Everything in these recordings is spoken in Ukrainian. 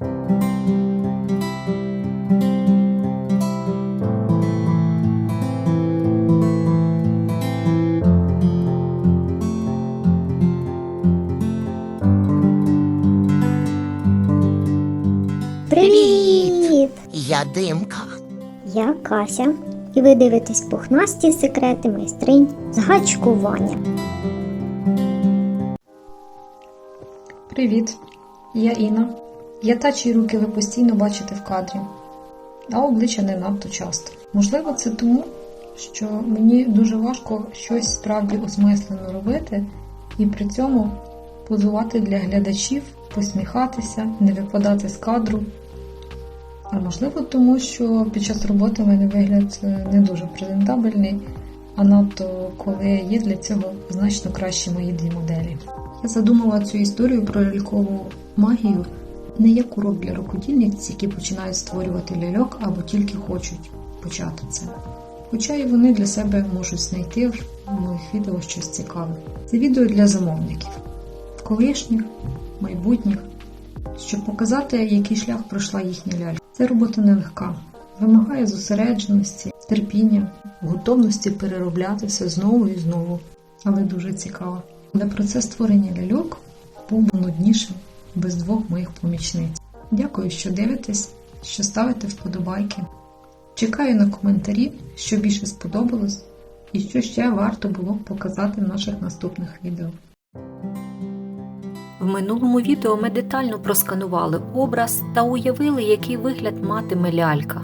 Привіт! Я димка. Я Кася, і ви дивитесь пухнасті секрети майстринь з гачкування. Привіт, я Інна. Я та, чиї руки ви постійно бачите в кадрі, а обличчя не надто часто. Можливо, це тому, що мені дуже важко щось справді осмислено робити і при цьому позувати для глядачів, посміхатися, не випадати з кадру. А можливо, тому що під час роботи в мене вигляд е, не дуже презентабельний, а надто коли є для цього значно кращі мої дві моделі. Я задумала цю історію про лялькову магію не як урок для рукодільниць, які починають створювати ляльок або тільки хочуть почати це. Хоча і вони для себе можуть знайти в моїх відео щось цікаве. Це відео для замовників, колишніх, майбутніх, щоб показати, який шлях пройшла їхня лялька. Це робота нелегка, вимагає зосередженості, терпіння, готовності переробляти все знову і знову, але дуже цікаво. Але процес створення ляльок був нуднішим без двох моїх помічниць. Дякую, що дивитесь, що ставите вподобайки. Чекаю на коментарі, що більше сподобалось і що ще варто було б показати в наших наступних відео. В минулому відео ми детально просканували образ та уявили, який вигляд матиме лялька.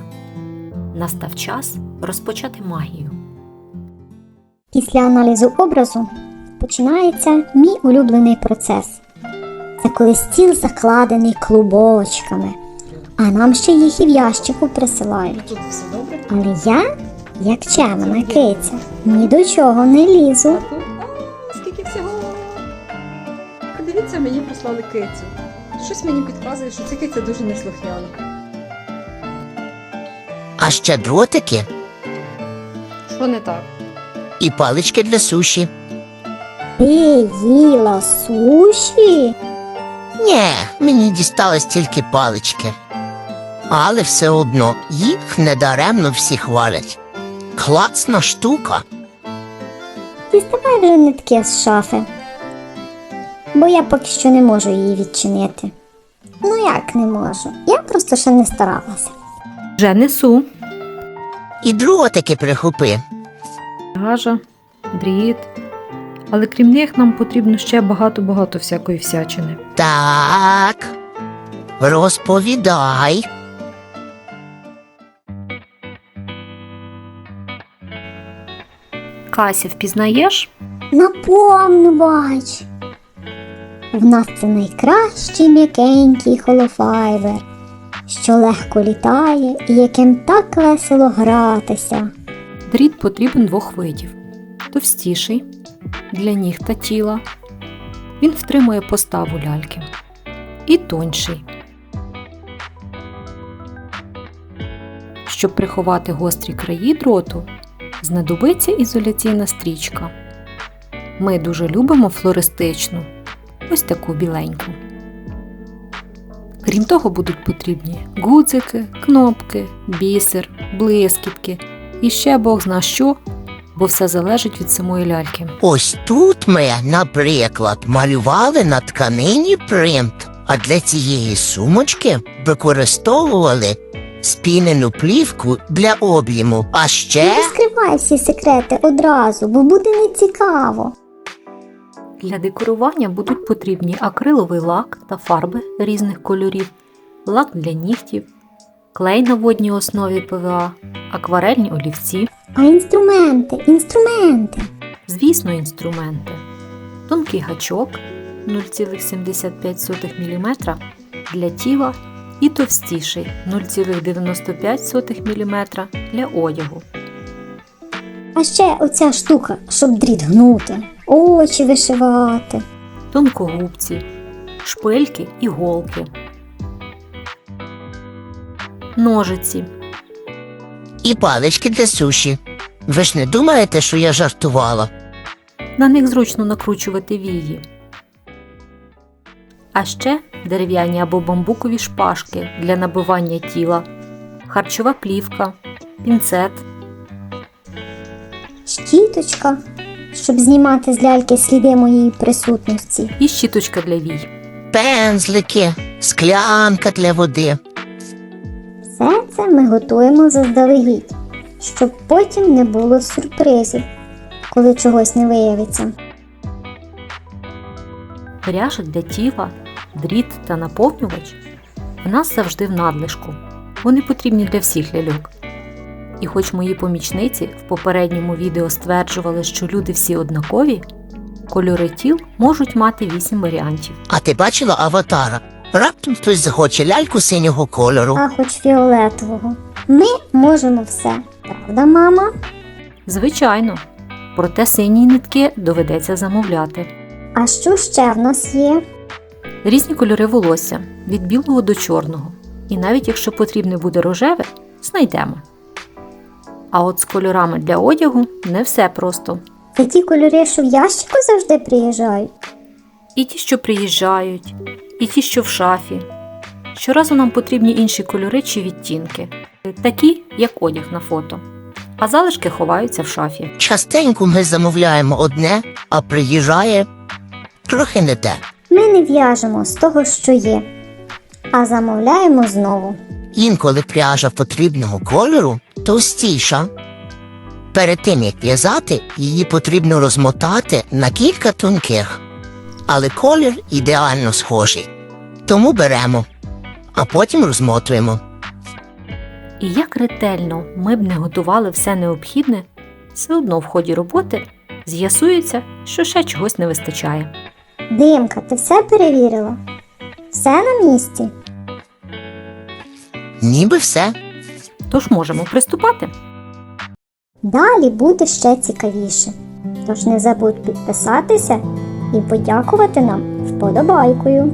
Настав час розпочати магію. Після аналізу образу починається мій улюблений процес. Коли стіл закладений клубочками, а нам ще їх і в ящику присилають. Тут все добре? Але я, як чемна киця, ні до чого не лізу. Скільки всього! Подивіться, мені прислали кицю. Щось мені підказує, що ця киця дуже неслухняна. А ще дротики Що не так? і палички для суші. Ти їла суші? Нє, мені дістались тільки палички. Але все одно їх недаремно всі хвалять. Класна штука. Діставай вже нитки з шафи. Бо я поки що не можу її відчинити. Ну як не можу? Я просто ще не старалася. Вже несу. І дротики прихопи. Гажа, дріт. Але крім них нам потрібно ще багато-багато всякої всячини. Так. Розповідай. Кася, впізнаєш? Напомну, бач. В нас це найкращий м'якенький холофайбер, що легко літає і яким так весело гратися. Дріт потрібен двох видів: товстіший для ніг та тіла. Він втримує поставу ляльки. І тонший. Щоб приховати гострі краї дроту, знадобиться ізоляційна стрічка. Ми дуже любимо флористичну, ось таку біленьку. Крім того, будуть потрібні гудзики, кнопки, бісер, блискітки і ще Бог зна що, бо все залежить від самої ляльки. Ось тут ми, наприклад, малювали на тканині принт, а для цієї сумочки використовували спінену плівку для об'єму. А Не розкривай всі секрети одразу, бо буде нецікаво. Для декорування будуть потрібні акриловий лак та фарби різних кольорів, лак для нігтів, клей на водній основі ПВА, акварельні олівці, А інструменти, інструменти. звісно, інструменти, тонкий гачок 0,75 мм для тіла і товстіший 0,95 мм для одягу. А ще оця штука, щоб дріт гнути, очі вишивати. тонкогубці, шпильки і голки, ножиці, і палички для суші. Ви ж не думаєте, що я жартувала? на них зручно накручувати вії. А ще дерев'яні або бамбукові шпажки для набивання тіла, харчова плівка, пінцет, щіточка, щоб знімати з ляльки сліди моєї присутності. і щіточка для вій. Пензлики, склянка для води. Все це ми готуємо заздалегідь, щоб потім не було сюрпризів, коли чогось не виявиться. Пряжа для тіла, дріт та наповнювач в нас завжди в надлишку. Вони потрібні для всіх ляльок. І хоч мої помічниці в попередньому відео стверджували, що люди всі однакові, кольори тіл можуть мати 8 варіантів. А ти бачила аватара? Раптом хтось захоче ляльку синього кольору. А хоч фіолетового. Ми можемо все. Правда, мама? Звичайно, проте сині нитки доведеться замовляти. А що ще в нас є? Різні кольори волосся від білого до чорного. І навіть якщо потрібне буде рожеве, знайдемо. А от з кольорами для одягу не все просто. Це ті кольори, що в ящику завжди приїжджають. І ті, що приїжджають, і ті, що в шафі. Щоразу нам потрібні інші кольори чи відтінки, такі, як одяг на фото. А залишки ховаються в шафі. Частенько ми замовляємо одне, а приїжджає трохи не те. Ми не в'яжемо з того, що є, а замовляємо знову. Інколи пряжа потрібного кольору товстіша. Перед тим як в'язати, її потрібно розмотати на кілька тонких, але колір ідеально схожий. Тому беремо, а потім розмотуємо. І як ретельно ми б не готували все необхідне, все одно в ході роботи з'ясується, що ще чогось не вистачає. Димка, ти все перевірила? Все на місці? Ніби все. Тож можемо приступати. Далі буде ще цікавіше. Тож не забудь підписатися і подякувати нам вподобайкою.